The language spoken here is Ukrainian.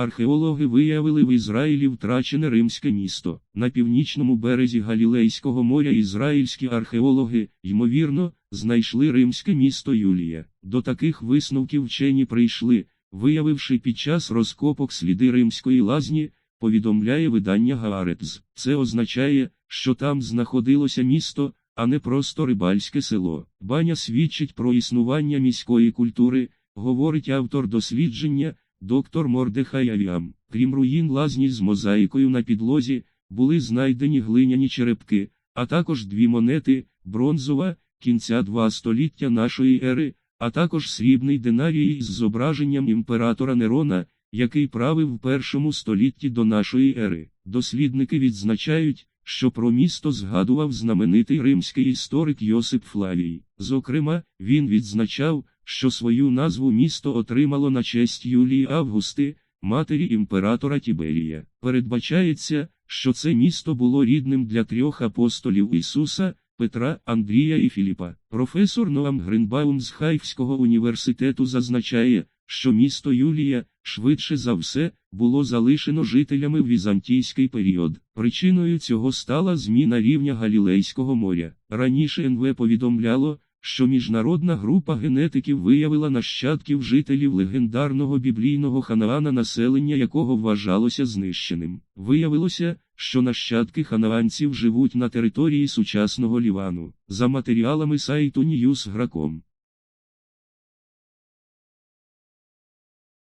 Археологи виявили в Ізраїлі втрачене римське місто. На північному березі Галілейського моря ізраїльські археологи, ймовірно, знайшли римське місто Юлія. До таких висновків вчені прийшли, виявивши під час розкопок сліди римської лазні, повідомляє видання Гаарец. Це означає, що там знаходилося місто, а не просто рибальське село. Баня свідчить про існування міської культури, говорить автор дослідження, доктор Мордехай Авіам. Крім руїн лазні з мозаїкою на підлозі, були знайдені глиняні черепки, а також дві монети, бронзова, кінця два століття нашої ери, а також срібний динарій з зображенням імператора Нерона, який правив в першому столітті до нашої ери. Дослідники відзначають, що про місто згадував знаменитий римський історик Йосип Флавій. Зокрема, він відзначав, що свою назву місто отримало на честь Юлії Августи, матері імператора Тіберія. Передбачається, що це місто було рідним для трьох апостолів Ісуса. Петра, Андрія і Філіпа. Професор Ноам Гринбаум з Хайфського університету зазначає, що місто Юлія, швидше за все, було залишено жителями в візантійський період. Причиною цього стала зміна рівня Галілейського моря. Раніше НВ повідомляло, що міжнародна група генетиків виявила нащадків жителів легендарного біблійного ханаана, населення якого вважалося знищеним. Виявилося, що нащадки ханаанців живуть на території сучасного Лівану. За матеріалами сайту Ньюсграком.